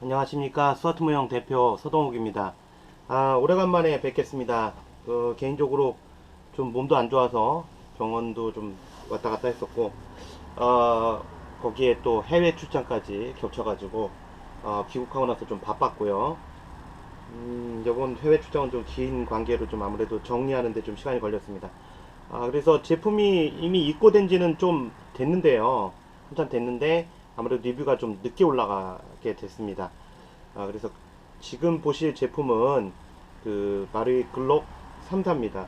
안녕하십니까 스와트 모형 대표 서동욱입니다. 아 오래간만에 뵙겠습니다. 그, 개인적으로 좀 몸도 안 좋아서 병원도 좀 왔다 갔다 했었고 어, 거기에 또 해외 출장까지 겹쳐 가지고 어, 귀국하고 나서 좀 바빴고요. 음, 이번 해외 출장은 좀 긴 관계로 좀 아무래도 정리하는데 좀 시간이 걸렸습니다. 아, 그래서 제품이 이미 입고된 지는 좀 됐는데요. 한참 됐는데 아무래도 리뷰가 좀 늦게 올라가게 됐습니다. 아, 그래서 지금 보실 제품은 그 마루이 글록 3사입니다.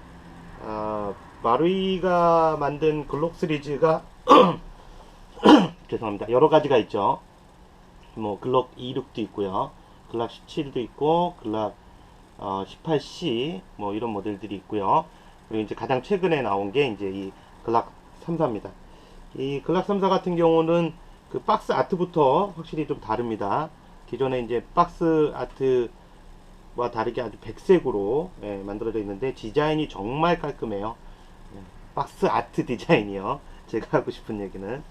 아, 마루이가 만든 글록 시리즈가 죄송합니다. 여러 가지가 있죠. 뭐 글록 26도 있고요. 글락 17도 있고 글락 어, 18C 뭐 이런 모델들이 있고요. 그리고 이제 가장 최근에 나온 게 이제 이 글락 3사입니다. 이 글락 3사 같은 경우는 그 박스 아트부터 확실히 좀 다릅니다. 기존에 이제 박스 아트와 다르게 아주 백색으로 예, 만들어져 있는데 디자인이 정말 깔끔해요. 예, 박스 아트 디자인이요. 제가 하고 싶은 얘기는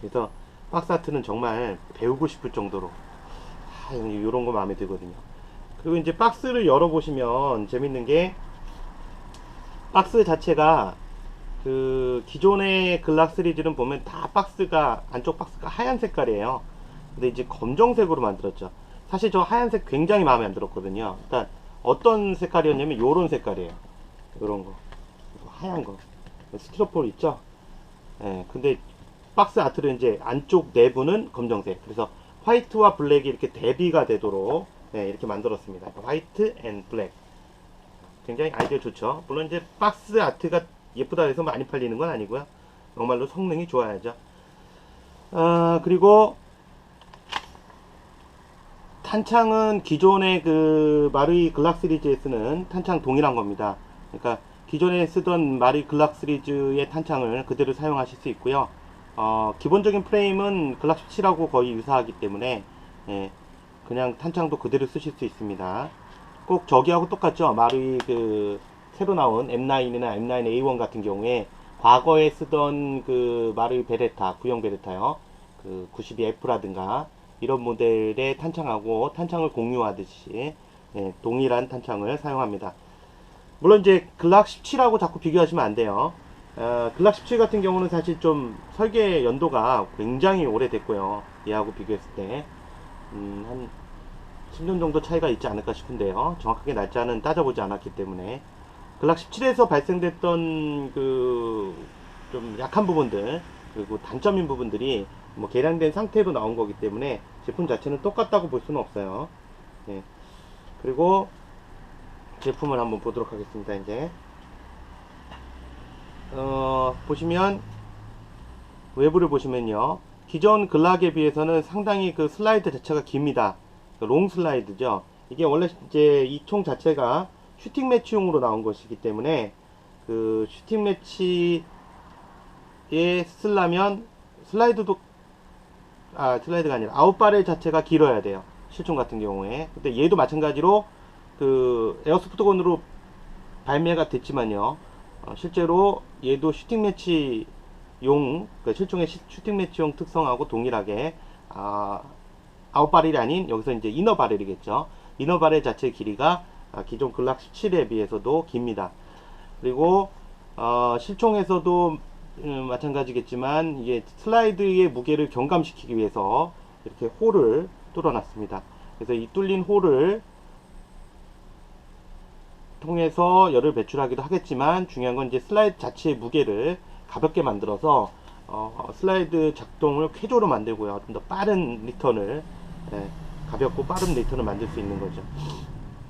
그래서 박스 아트는 정말 배우고 싶을 정도로 아, 이런 거 마음에 들거든요. 그리고 이제 박스를 열어보시면 재밌는 게 박스 자체가 그 기존의 글락 시리즈는 보면 다 박스가 안쪽 박스가 하얀 색깔이에요. 근데 이제 검정색으로 만들었죠. 사실 저 하얀색 굉장히 마음에 안 들었거든요. 일단 어떤 색깔이었냐면 요런 색깔이에요. 요런 거. 하얀 거. 스티로폴 있죠? 예, 근데 박스 아트를 이제 안쪽 내부는 검정색. 그래서 화이트와 블랙이 이렇게 대비가 되도록 예, 이렇게 만들었습니다. 화이트 앤 블랙. 굉장히 아이디어 좋죠. 물론 이제 박스 아트가 예쁘다 해서 많이 팔리는 건 아니고요. 정말로 성능이 좋아야죠. 아, 그리고 탄창은 기존의 그 마루이 글락 시리즈에 쓰는 탄창 동일한 겁니다. 그러니까 기존에 쓰던 마루이 글락 시리즈의 탄창을 그대로 사용하실 수 있고요. 어, 기본적인 프레임은 글락 17하고 거의 유사하기 때문에 예, 그냥 탄창도 그대로 쓰실 수 있습니다. 꼭 저기하고 똑같죠. 마루이 그 새로 나온 M9이나 M9A1 같은 경우에 과거에 쓰던 그 마루이 베레타, 구형 베레타요. 그 92F라든가 이런 모델의 탄창하고 탄창을 공유하듯이 예, 동일한 탄창을 사용합니다. 물론 이제 글락 17하고 자꾸 비교하시면 안 돼요. 어, 글락 17 같은 경우는 사실 좀 설계 연도가 굉장히 오래됐고요. 얘하고 비교했을 때. 음, 한 10년 정도 차이가 있지 않을까 싶은데요. 정확하게 날짜는 따져보지 않았기 때문에. 글락 17에서 발생됐던 그 좀 약한 부분들 그리고 단점인 부분들이 뭐 개량된 상태로 나온 거기 때문에 제품 자체는 똑같다고 볼 수는 없어요. 예. 그리고 제품을 한번 보도록 하겠습니다. 이제 어, 보시면 외부를 보시면요. 기존 글락에 비해서는 상당히 그 슬라이드 자체가 깁니다. 그롱 슬라이드죠. 이게 원래 이제 이 총 자체가 슈팅 매치용으로 나온 것이기 때문에 그 슈팅 매치에 쓰려면 슬라이드도 아 슬라이드가 아니라 아웃바렐 자체가 길어야 돼요. 실총 같은 경우에. 근데 얘도 마찬가지로 그 에어소프트건으로 발매가 됐지만요. 어, 실제로 얘도 슈팅 매치용 그 실총의 시- 슈팅 매치용 특성하고 동일하게 아, 아웃바렐이 아닌 여기서 이제 이너 바렐이겠죠. 이너 바렐 자체 길이가 아, 기존 글락 17에 비해서도 깁니다. 그리고 어, 실총에서도 음, 마찬가지겠지만 이게 슬라이드의 무게를 경감시키기 위해서 이렇게 홀을 뚫어놨습니다. 그래서 이 뚫린 홀을 통해서 열을 배출하기도 하겠지만 중요한 건 이제 슬라이드 자체의 무게를 가볍게 만들어서 어, 슬라이드 작동을 쾌조로 만들고요. 좀 더 빠른 리턴을 예, 가볍고 빠른 리턴을 만들 수 있는 거죠.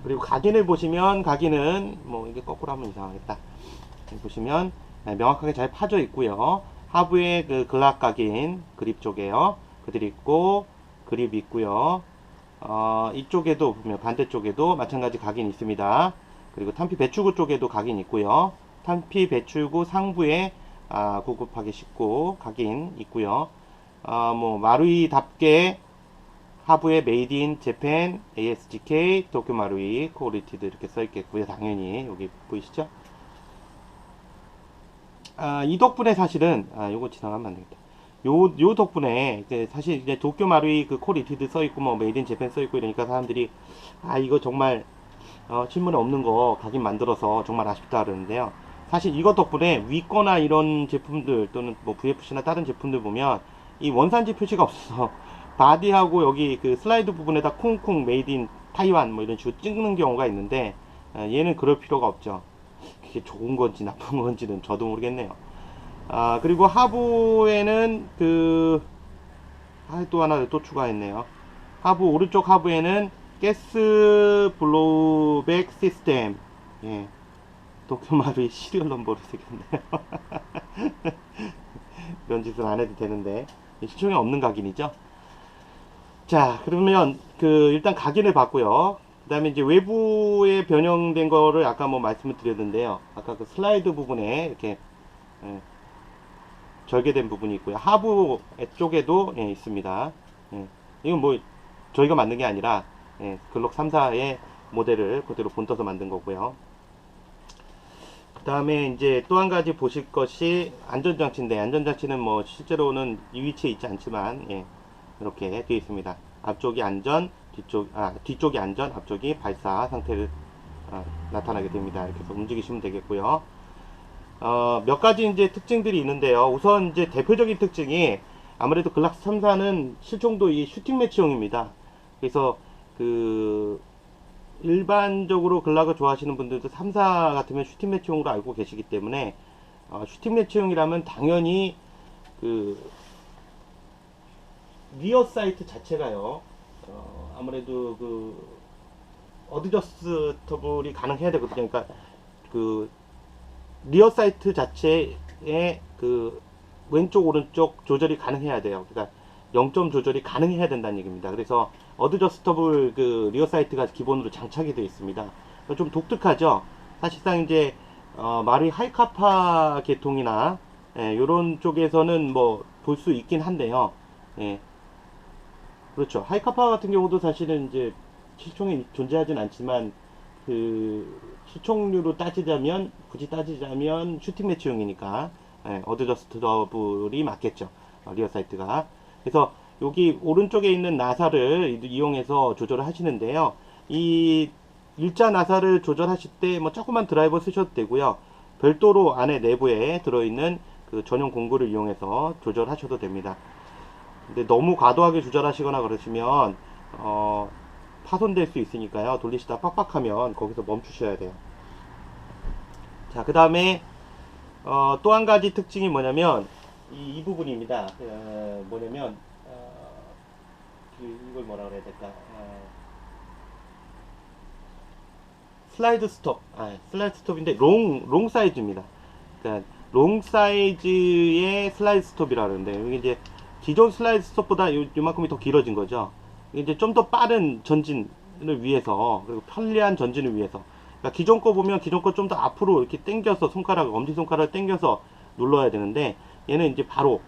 그리고 각인을 보시면 각인은 뭐 이게 거꾸로 하면 이상하겠다. 보시면 네, 명확하게 잘 파져 있고요. 하부에 그 글락 각인 그립 쪽에요. 그들 있고 그립 있고요. 어, 이쪽에도 보면 반대쪽에도 마찬가지 각인 있습니다. 그리고 탄피 배출구 쪽에도 각인 있고요. 탄피 배출구 상부에 아, 구급하기 쉽고 각인 있고요. 아, 뭐 마루이답게 하부에 메이드 인 재팬 ASGK 도쿄 마루이 코리티드 이렇게 써 있겠고요. 당연히 여기 보이시죠? 아, 이 덕분에 사실은 아, 요거 지나가면 안 되겠다. 요, 요 덕분에 이제 사실 이제 도쿄 마루이 그 코리티드 써 있고 뭐 메이드 인 재팬 써 있고 이러니까 사람들이 아 이거 정말 어, 신문에 없는 거 가긴 만들어서 정말 아쉽다 그러는데요. 사실 이거 덕분에 위거나 이런 제품들 또는 뭐 VFC나 다른 제품들 보면 이 원산지 표시가 없어서 바디하고 여기 그 슬라이드 부분에다 콩콩 메이드 인 타이완 뭐 이런 식으로 찍는 경우가 있는데 아, 얘는 그럴 필요가 없죠. 그게 좋은 건지 나쁜 건지는 저도 모르겠네요. 아 그리고 하부에는 그 아, 또 하나 또 추가했네요. 하부 오른쪽 하부에는 가스 블로우백 시스템 예. 도쿄마루의 시리얼 넘버를 새겼네요. 이런 짓은 안 해도 되는데 시청에 없는 각인이죠. 자 그러면 그 일단 각인을 봤고요. 그 다음에 이제 외부에 변형된 거를 아까 뭐 말씀을 드렸는데요. 아까 그 슬라이드 부분에 이렇게 예, 절개된 부분이 있고요. 하부 쪽에도 예, 있습니다. 예, 이건 뭐 저희가 만든 게 아니라 예, 글록 3사의 모델을 그대로 본떠서 만든 거고요. 그 다음에 이제 또 한 가지 보실 것이 안전장치인데 안전장치는 뭐 실제로는 이 위치에 있지 않지만 예, 이렇게 되어 있습니다. 앞쪽이 안전, 뒤쪽 아 뒤쪽이 안전, 앞쪽이 발사 상태를 아, 나타나게 됩니다. 이렇게 해서 움직이시면 되겠고요. 어, 몇 가지 이제 특징들이 있는데요. 우선 이제 대표적인 특징이 아무래도 글락스 3사는 실종도 이 슈팅 매치용입니다. 그래서 그 일반적으로 글락을 좋아하시는 분들도 3사 같으면 슈팅 매치용으로 알고 계시기 때문에 어, 슈팅 매치용이라면 당연히 그 리어 사이트 자체가요. 어, 아무래도 그 어드저스 터블이 가능해야 되거든요. 그러니까 그 리어 사이트 자체의 그 왼쪽 오른쪽 조절이 가능해야 돼요. 그러니까 0점 조절이 가능해야 된다는 얘기입니다. 그래서 어드저스터블 그 리어 사이트가 기본으로 장착이 되어 있습니다. 좀 독특하죠. 사실상 이제 어, 마루이 하이카파 계통이나 예, 이런 쪽에서는 뭐 볼 수 있긴 한데요. 예. 그렇죠. 하이카파 같은 경우도 사실은 이제 실총이 존재하진 않지만 그 시총률로 따지자면 굳이 따지자면 슈팅 매치용이니까 예, 어드저스트 더블이 맞겠죠. 어, 리어 사이트가. 그래서 여기 오른쪽에 있는 나사를 이용해서 조절을 하시는데요. 이 일자 나사를 조절하실 때 뭐 조그만 드라이버 쓰셔도 되고요. 별도로 안에 내부에 들어있는 그 전용 공구를 이용해서 조절하셔도 됩니다. 근데 너무 과도하게 조절하시거나 그러시면 어, 파손될 수 있으니까요. 돌리시다 빡빡하면 거기서 멈추셔야 돼요. 자, 그 다음에 어, 또 한 가지 특징이 뭐냐면 이, 이 부분입니다. 어, 뭐냐면 어, 그, 이걸 뭐라 그래야 될까? 어, 슬라이드 스톱, 아, 슬라이드 스톱인데 롱, 롱 사이즈입니다. 그러니까 롱 사이즈의 슬라이드 스톱이라 그러는데 여기 이제 기존 슬라이드 스톱보다 요, 요만큼이 더 길어진 거죠. 이제 좀 더 빠른 전진을 위해서 그리고 편리한 전진을 위해서 그러니까 기존 거 보면 기존 거 좀 더 앞으로 이렇게 당겨서 손가락 엄지 손가락을 당겨서 눌러야 되는데 얘는 이제 바로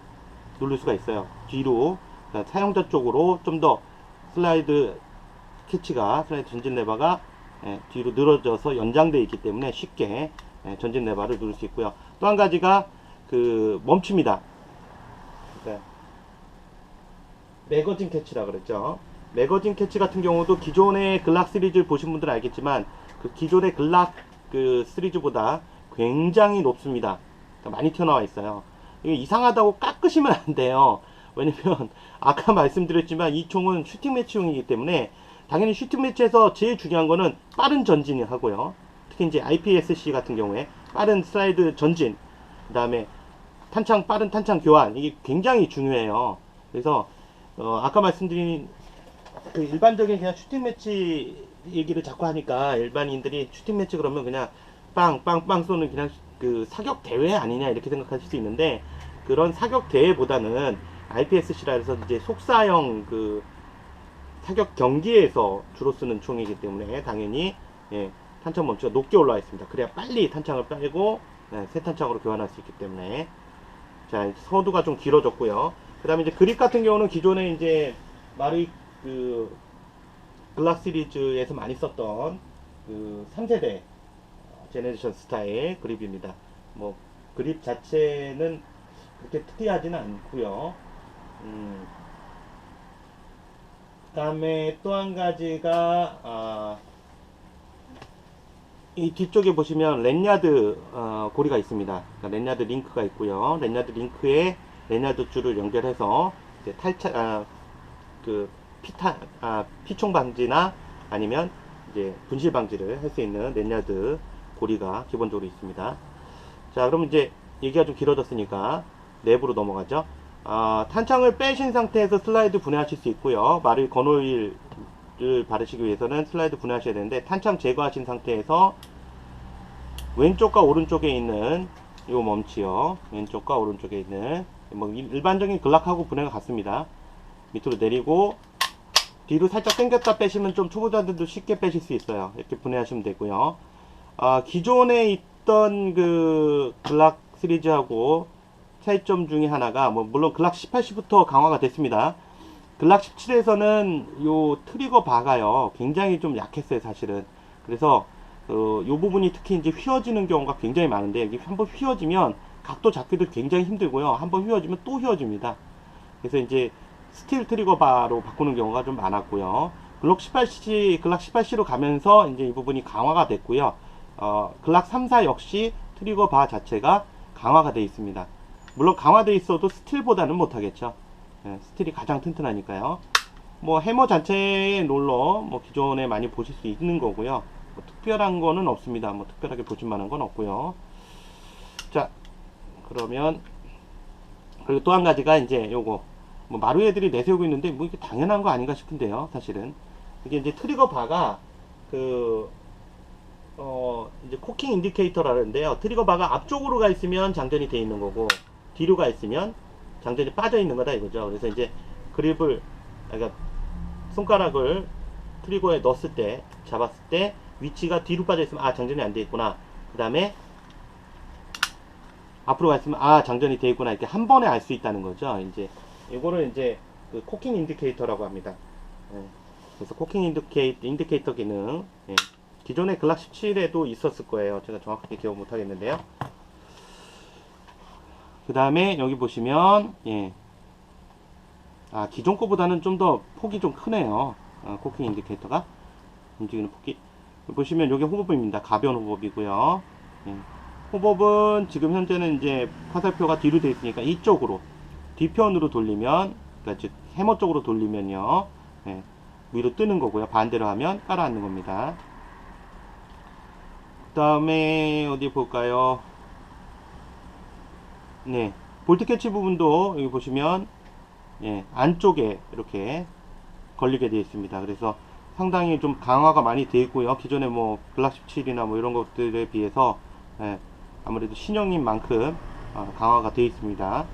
누를 수가 있어요. 뒤로 그러니까 사용자 쪽으로 좀 더 슬라이드 캐치가 슬라이드 전진 레버가 예, 뒤로 늘어져서 연장되어 있기 때문에 쉽게 예, 전진 레버를 누를 수 있고요. 또 한 가지가 그 멈춥니다. 그러니까 매거진 캐치라 그랬죠. 매거진 캐치 같은 경우도 기존의 글락 시리즈 보신 분들은 알겠지만 그 기존의 글락 그 시리즈보다 굉장히 높습니다. 그러니까 많이 튀어나와 있어요. 이게 이상하다고 깎으시면 안 돼요. 왜냐면 아까 말씀드렸지만 이 총은 슈팅 매치용이기 때문에 당연히 슈팅 매치에서 제일 중요한 거는 빠른 전진을 하고요. 특히 이제 IPSC 같은 경우에 빠른 슬라이드 전진, 그 다음에 탄창 빠른 탄창 교환 이게 굉장히 중요해요. 그래서 어, 아까 말씀드린 그 일반적인 그냥 슈팅 매치 얘기를 자꾸 하니까 일반인들이 슈팅 매치 그러면 그냥 빵빵빵 쏘는 그냥 그 사격 대회 아니냐 이렇게 생각하실 수 있는데 그런 사격 대회보다는 IPSC라 해서 이제 속사형 그 사격 경기에서 주로 쓰는 총이기 때문에 당연히 예, 탄창 멈추가 높게 올라와 있습니다. 그래야 빨리 탄창을 빼고 예, 새 탄창으로 교환할 수 있기 때문에 자 서두가 좀 길어졌고요. 그 다음에 이제 그립 같은 경우는 기존에 이제 마루이 그 글락 시리즈에서 많이 썼던 그 3세대 제네레이션 스타일 그립입니다. 뭐 그립 자체는 그렇게 특이하지는 않고요. 음, 그다음에 또 한 가지가 아, 이 뒤쪽에 보시면 랜야드 어, 고리가 있습니다. 그러니까 랜야드 링크가 있고요. 랜야드 링크에 랜야드 줄을 연결해서 탈착 아, 그 피타 아, 피총 방지나 아니면 이제 분실 방지를 할 수 있는 랜야드 고리가 기본적으로 있습니다. 자, 그럼 이제 얘기가 좀 길어졌으니까 내부로 넘어가죠. 아, 탄창을 빼신 상태에서 슬라이드 분해하실 수 있고요. 말을 건오일을 바르시기 위해서는 슬라이드 분해하셔야 되는데 탄창 제거하신 상태에서 왼쪽과 오른쪽에 있는 요 멈치요. 왼쪽과 오른쪽에 있는 뭐 일- 일반적인 글락하고 분해가 같습니다. 밑으로 내리고 뒤로 살짝 당겼다 빼시면 좀 초보자들도 쉽게 빼실 수 있어요. 이렇게 분해하시면 되고요. 아, 기존에 있던 그 글락 시리즈하고 차이점 중에 하나가 뭐 물론 글락 18시부터 강화가 됐습니다. 글락 17에서는 요 트리거 바가요 굉장히 좀 약했어요 사실은. 그래서 어, 요 부분이 특히 이제 휘어지는 경우가 굉장히 많은데 이게 한번 휘어지면 각도 잡기도 굉장히 힘들고요. 한번 휘어지면 또 휘어집니다. 그래서 이제 스틸 트리거 바로 바꾸는 경우가 좀 많았고요. 글록 18C, 글락 18C로 가면서 이제 이 부분이 강화가 됐고요. 어, 글락 3, 4 역시 트리거 바 자체가 강화가 되어 있습니다. 물론 강화되어 있어도 스틸보다는 못하겠죠. 예, 스틸이 가장 튼튼하니까요. 뭐 해머 자체의 롤러 뭐 기존에 많이 보실 수 있는 거고요. 뭐 특별한 거는 없습니다. 뭐 특별하게 보실 만한 건 없고요. 자, 그러면 그리고 또 한 가지가 이제 요거 뭐 마루 애들이 내세우고 있는데 뭐 이게 당연한 거 아닌가 싶은데요. 사실은 이게 이제 트리거 바가 그 어, 이제 코킹 인디케이터라는데요. 트리거 바가 앞쪽으로 가 있으면 장전이 돼 있는 거고, 뒤로 가 있으면 장전이 빠져 있는 거다 이거죠. 그래서 이제 그립을, 그러니까 손가락을 트리거에 넣었을 때, 잡았을 때, 위치가 뒤로 빠져 있으면, 아, 장전이 안 돼 있구나. 그 다음에, 앞으로 가 있으면, 아, 장전이 돼 있구나. 이렇게 한 번에 알 수 있다는 거죠. 이제, 이거를 이제, 그 코킹 인디케이터라고 합니다. 예. 그래서 코킹 인디케이, 인디케이터 기능, 예. 기존의 글락 17에도 있었을 거예요. 제가 정확하게 기억 못 하겠는데요. 그 다음에 여기 보시면, 예. 아, 기존 거보다는 좀 더 폭이 좀 크네요. 아, 코킹 인디케이터가. 움직이는 폭이. 보시면 여기 호법입니다. 가변 호법이고요. 예. 호법은 지금 현재는 이제 화살표가 뒤로 되어 있으니까 이쪽으로, 뒤편으로 돌리면, 그러니까 즉, 해머 쪽으로 돌리면요. 예. 위로 뜨는 거고요. 반대로 하면 깔아앉는 겁니다. 그 다음에 어디 볼까요? 네, 볼트 캐치 부분도 여기 보시면 예, 안쪽에 이렇게 걸리게 되어 있습니다. 그래서 상당히 좀 강화가 많이 되어 있고요. 기존에 뭐 글락 17이나 뭐 이런 것들에 비해서 예, 아무래도 신형인 만큼 어, 강화가 되어 있습니다.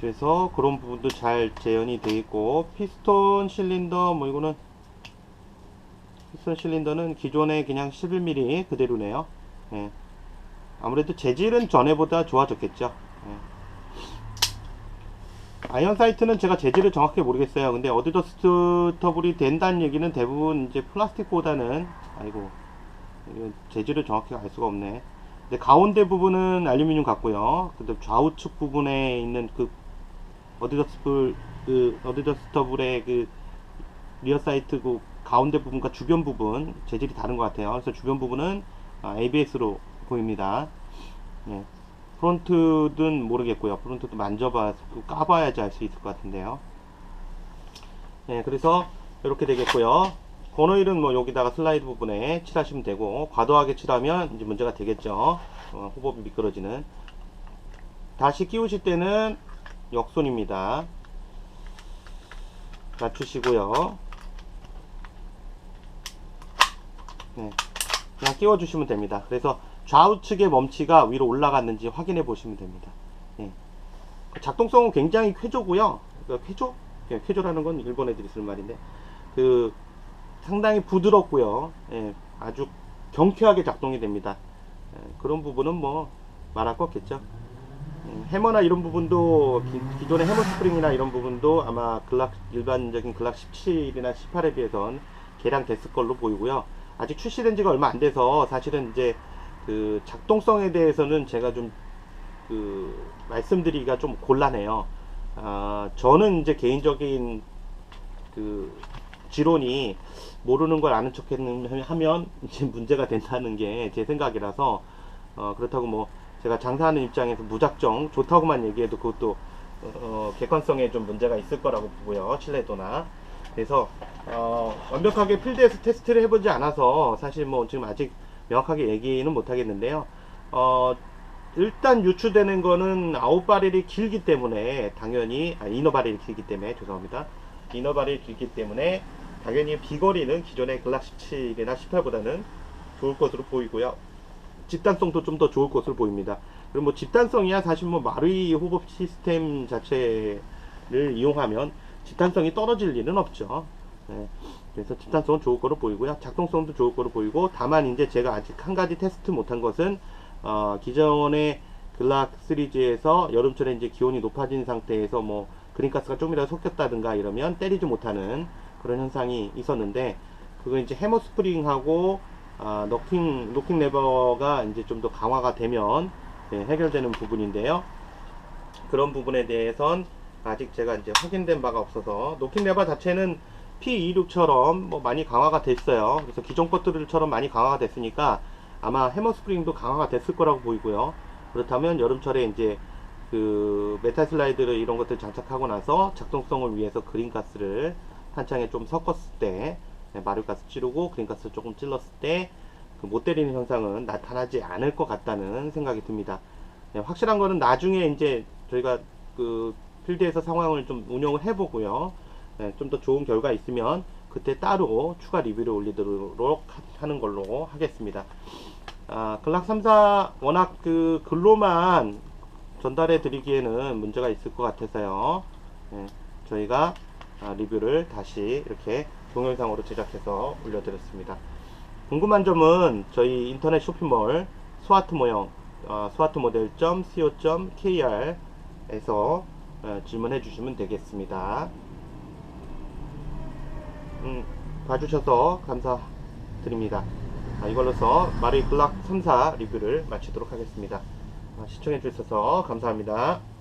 그래서 그런 부분도 잘 재현이 되어 있고 피스톤 실린더 뭐 이거는 피스톤 실린더는 기존의 그냥 11mm 그대로네요. 예. 아무래도 재질은 전에보다 좋아졌겠죠. 예. 아이언 사이트는 제가 재질을 정확히 모르겠어요. 근데 어드저스트 터블이 된다는 얘기는 대부분 이제 플라스틱보다는 아이고 재질을 정확히 알 수가 없네. 근데 가운데 부분은 알루미늄 같고요. 근데 좌우측 부분에 있는 그 어드저스트 그 어드저스터블의 그 리어 사이트 그 가운데 부분과 주변 부분 재질이 다른 것 같아요. 그래서 주변 부분은 ABS로 보입니다. 예. 프론트는 모르겠고요. 프론트도 만져봐 까봐야지 알 수 있을 것 같은데요. 예, 그래서 이렇게 되겠고요. 건오일은 뭐 여기다가 슬라이드 부분에 칠하시면 되고 과도하게 칠하면 이제 문제가 되겠죠. 어, 호법이 미끄러지는. 다시 끼우실 때는 역손입니다. 낮추시고요. 네, 그냥 끼워 주시면 됩니다. 그래서 좌우측의 멈치가 위로 올라갔는지 확인해 보시면 됩니다. 예. 작동성은 굉장히 쾌조고요. 그 쾌조? 예, 쾌조라는 건 일본 애들이 쓰는 말인데 그 상당히 부드럽고요. 예, 아주 경쾌하게 작동이 됩니다. 예, 그런 부분은 뭐 말할 거 없겠죠. 음, 해머나 이런 부분도 기, 존의 해머 스프링이나 이런 부분도 아마 글락 일반적인 글락 17이나 18에 비해선 개량됐을 걸로 보이고요. 아직 출시된 지가 얼마 안 돼서 사실은 이제 그 작동성에 대해서는 제가 좀 그 말씀드리기가 좀 곤란해요. 아, 저는 이제 개인적인 그 지론이 모르는 걸 아는 척 하면 이제 문제가 된다는 게 제 생각이라서 어, 그렇다고 뭐 제가 장사하는 입장에서 무작정 좋다고만 얘기해도 그것도 어, 객관성에 좀 문제가 있을 거라고 보고요 신뢰도나. 그래서 어, 완벽하게 필드에서 테스트를 해보지 않아서 사실 뭐 지금 아직 명확하게 얘기는 못 하겠는데요. 어, 일단 유추되는 거는 아웃 바렐이 길기 때문에 당연히 아, 이너 바렐이 길기 때문에 죄송합니다. 이너 바렐이 길기 때문에 당연히 비거리는 기존의 글락 17이나 18보다는 좋을 것으로 보이고요. 집단성도 좀 더 좋을 것으로 보입니다. 그리고 뭐 집단성이야 사실 뭐 마루이 호흡 시스템 자체를 이용하면 집단성이 떨어질 일은 없죠. 네. 그래서 집단성은 좋을 거로 보이고요. 작동성도 좋을 거로 보이고 다만 이제 제가 아직 한 가지 테스트 못한 것은 어, 기존의 글락 시리즈에서 여름철에 이제 기온이 높아진 상태에서 뭐 그린가스가 조금이라도 섞였다든가 이러면 때리지 못하는 그런 현상이 있었는데 그거 이제 해머 스프링하고 아, 노킹 노킹 레버가 이제 좀 더 강화가 되면 네, 해결되는 부분인데요. 그런 부분에 대해선 아직 제가 이제 확인된 바가 없어서 노킹 레버 자체는 P26처럼 뭐 많이 강화가 됐어요. 그래서 기존 것들처럼 많이 강화가 됐으니까 아마 해머 스프링도 강화가 됐을 거라고 보이고요. 그렇다면 여름철에 이제 그 메탈 슬라이드를 이런 것들 장착하고 나서 작동성을 위해서 그린가스를 한 창에 좀 섞었을 때 네, 마루가스 찌르고 그린가스 조금 찔렀을 때그못 때리는 현상은 나타나지 않을 것 같다는 생각이 듭니다. 네, 확실한 거는 나중에 이제 저희가 그 필드에서 상황을 좀 운영을 해보고요. 네, 좀더 좋은 결과 있으면 그때 따로 추가 리뷰를 올리도록 하- 하는 걸로 하겠습니다. 아, 글락 3사 워낙 그 글로만 전달해 드리기에는 문제가 있을 것 같아서요. 네, 저희가 아, 리뷰를 다시 이렇게 동영상으로 제작해서 올려드렸습니다. 궁금한 점은 저희 인터넷 쇼핑몰 스와트 모형 어, 스와트 모델.co.kr에서 어, 질문해 주시면 되겠습니다. 음, 봐주셔서 감사드립니다. 아, 이걸로서 마리 글락 3사 리뷰를 마치도록 하겠습니다. 아, 시청해 주셔서 감사합니다.